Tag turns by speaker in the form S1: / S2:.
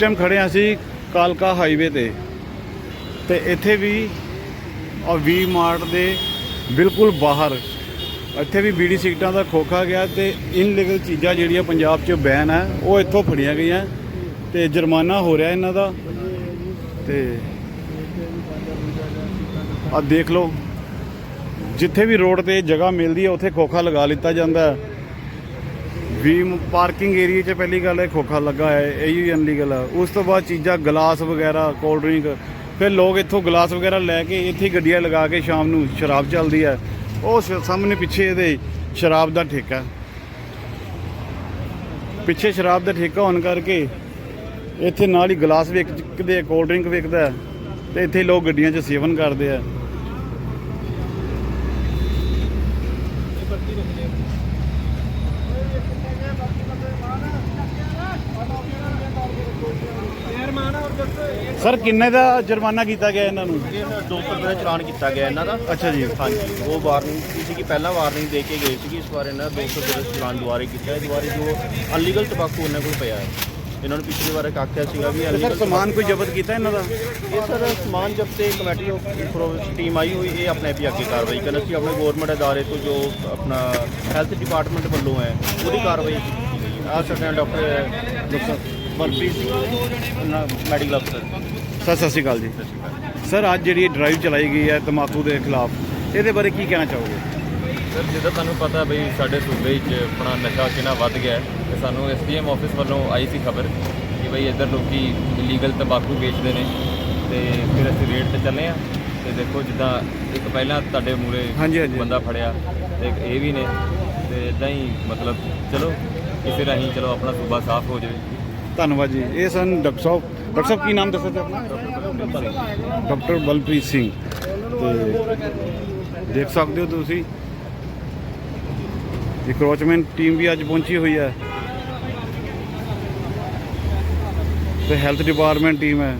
S1: Time ਖੜੇ ਹਾਂ ਅਸੀਂ ਕਾਲਕਾ ਹਾਈਵੇ ਤੇ। ਤੇ ਇੱਥੇ ਵੀ ਆ ਵੀ ਮਾਰਟ ਦੇ ਬਿਲਕੁਲ ਬਾਹਰ, ਇੱਥੇ ਵੀ ਬੀੜੀ ਸਿਗਟਾਂ ਦਾ ਖੋਖਾ ਗਿਆ ਤੇ ਇਨਲੀਗਲ ਚੀਜ਼ਾਂ ਜਿਹੜੀਆਂ ਪੰਜਾਬ 'ਚ ਬੈਨ ਹੈ, ਉਹ ਇੱਥੋਂ ਫੜੀਆਂ ਗਈਆਂ। ਤੇ ਜੁਰਮਾਨਾ ਹੋ ਰਿਹਾ ਇਹਨਾਂ ਦਾ। ਤੇ ਆ ਦੇਖ ਲਓ, ਜਿੱਥੇ ਵੀ ਰੋਡ ਤੇ ਜਗ੍ਹਾ ਮਿਲਦੀ ਹੈ, ਉੱਥੇ ਖੋਖਾ ਲਗਾ ਲਿੱਤਾ ਜਾਂਦਾ ਹੈ। ਵੀ ਪਾਰਕਿੰਗ ਏਰੀਆ 'ਚ ਪਹਿਲੀ ਗੱਲ ਇਹ ਖੋਖਾ ਲੱਗਾ ਹੈ, ਇਹ ਹੀ ਅਨਲੀਗਲ ਆ। ਉਸ ਤੋਂ ਬਾਅਦ ਚੀਜ਼ਾਂ ਗਲਾਸ ਵਗੈਰਾ ਕੋਲਡ ਡਰਿੰਕ ਫਿਰ ਲੋਕ ਇੱਥੋਂ ਗਲਾਸ ਵਗੈਰਾ ਲੈ ਕੇ ਇੱਥੇ ਗੱਡੀਆਂ ਲਗਾ ਕੇ ਸ਼ਾਮ ਨੂੰ ਸ਼ਰਾਬ ਚੱਲਦੀ ਹੈ ਉਹ ਸ- ਸਾਹਮਣੇ ਪਿੱਛੇ ਇਹਦੇ ਸ਼ਰਾਬ ਦਾ ਠੇਕਾ। ਪਿੱਛੇ ਸ਼ਰਾਬ ਦਾ ਠੇਕਾ ਹੋਣ ਕਰਕੇ ਇੱਥੇ ਨਾਲ ਹੀ ਗਲਾਸ ਵਿਕਦੇ ਕੋਲਡ ਡਰਿੰਕ ਵਿਕਦਾ ਹੈ ਤੇ ਇੱਥੇ ਲੋਕ ਗੱਡੀਆਂ 'ਚ ਸੇਵਨ ਕਰਦੇ ਆ। ਸਰ ਕਿੰਨੇ ਦਾ ਜੁਰਮਾਨਾ ਕੀਤਾ ਗਿਆ ਇਹਨਾਂ ਨੂੰ?
S2: ਇਹ 200 ਰੁਪਏ ਦਾ ਚਲਾਨ ਕੀਤਾ ਗਿਆ ਇਹਨਾਂ ਦਾ।
S1: ਅੱਛਾ ਜੀ।
S2: ਹਾਂਜੀ ਉਹ ਵਾਰਨਿੰਗ ਸੀ ਕਿ ਪਹਿਲਾਂ ਵਾਰਨਿੰਗ ਦੇ ਕੇ ਗਏ ਸੀਗੀ ਇਸ ਵਾਰ ਇਹਨਾਂ ਦਾ 200 ਰੁਪਏ ਦਾ ਚਲਾਨ ਦੁਬਾਰੇ ਕੀਤਾ ਹੈ ਦੁਬਾਰੇ ਜੋ ਅਨਲੀਗਲ ਤੰਬਾਕੂ ਇਹਨਾਂ ਕੋਲ ਪਿਆ ਹੈ। ਇਹਨਾਂ ਨੂੰ ਪਿਛਲੀ ਵਾਰ ਆਖਿਆ ਸੀਗਾ ਵੀ
S1: ਸਰ
S2: illegal
S1: ਸਮਾਨ ਕੋਈ ਜ਼ਬਤ ਕੀਤਾ ਇਹਨਾਂ ਦਾ?
S2: ਇਹ ਸਰ ਸਮਾਨ ਜਬ ਤੇ ਕਮੇਟੀ ਆਫ ਟੀਮ ਆਈ ਹੋਈ ਇਹ ਆਪਣੇ ਆਪ ਹੀ ਅੱਗੇ ਕਾਰਵਾਈ ਕਰਨ ਅਸੀਂ ਆਪਣੇ ਗਵਰਨਮੈਂਟ ਅਦਾਰੇ ਤੋਂ ਜੋ ਆਪਣਾ ਹੈਲਥ ਡਿਪਾਰਟਮੈਂਟ ਵੱਲੋਂ ਹੈ ਉਹਦੀ ਕਾਰਵਾਈ ਆ ਸਾਡੇ doctor doctor Manpreet Singh medical ਅਫਸਰ
S1: ਸਰ ਸਤਿ ਸ਼੍ਰੀ ਅਕਾਲ ਜੀ। ਸਰ ਅੱਜ ਜਿਹੜੀ ਡਰਾਈਵ ਚਲਾਈ ਗਈ ਹੈ ਤਮਾਕੂ ਦੇ ਖਿਲਾਫ ਇਹਦੇ ਬਾਰੇ ਕੀ ਕਹਿਣਾ ਚਾਹੋਗੇ?
S3: ਸਰ ਜਿੱਦਾਂ ਤੁਹਾਨੂੰ ਪਤਾ ਬਈ ਸਾਡੇ ਸੂਬੇ 'ਚ ਆਪਣਾ ਨਸ਼ਾ ਕਿੰਨਾ ਵੱਧ ਗਿਆ ਹੈ ਤੇ ਸਾਨੂੰ ਐਸਡੀਐਮ ਆਫਿਸ ਵੱਲੋਂ ਆਈ ਸੀ ਖਬਰ ਕਿ ਬਈ ਇੱਧਰ ਲੋਕੀ ਇਲੀਗਲ ਤੰਬਾਕੂ ਵੇਚਦੇ ਨੇ ਤੇ ਫਿਰ ਅਸੀਂ ਰੇਡ ਤੇ ਚੱਲੇ ਆ ਤੇ ਦੇਖੋ ਜਿੱਦਾਂ ਇੱਕ ਪਹਿਲਾਂ ਤੁਹਾਡੇ ਮੂਰੇ
S1: ਹਾਂਜੀ, ਹਾਂਜੀ।
S3: ਬੰਦਾ ਫੜਿਆ ਤੇ ਇੱਕ ਇਹ ਵੀ ਨੇ ਤੇ ਇਦਾਂ ਹੀ ਮਤਲਬ ਚਲੋ ਕਿਸੇ ਰਾਹੀਂ ਚਲੋ ਆਪਣਾ ਸੂਬਾ ਸਾਫ਼ ਹੋ ਜਾਵੇ।
S1: ਧੰਨਵਾਦ ਜੀ। ਇਹ ਸਨ ਡਾਕਟਰ ਸਾਹਿਬ। ਡਾਕਟਰ ਸਾਹਿਬ, ਕੀ ਨਾਮ ਦੱਸੋ ਆਪਣਾ? ਡਾਕਟਰ ਬਲਪ੍ਰੀਤ ਸਿੰਘ। ਤੇ ਦੇਖ ਸਕਦੇ ਹੋ ਤੁਸੀਂ ਇਕਰੋਚਮੈਂਟ ਟੀਮ ਵੀ ਅੱਜ ਪਹੁੰਚੀ ਹੋਈ ਹੈ। ਤੇ ਹੈਲਥ ਡਿਪਾਰਟਮੈਂਟ ਟੀਮ ਹੈ।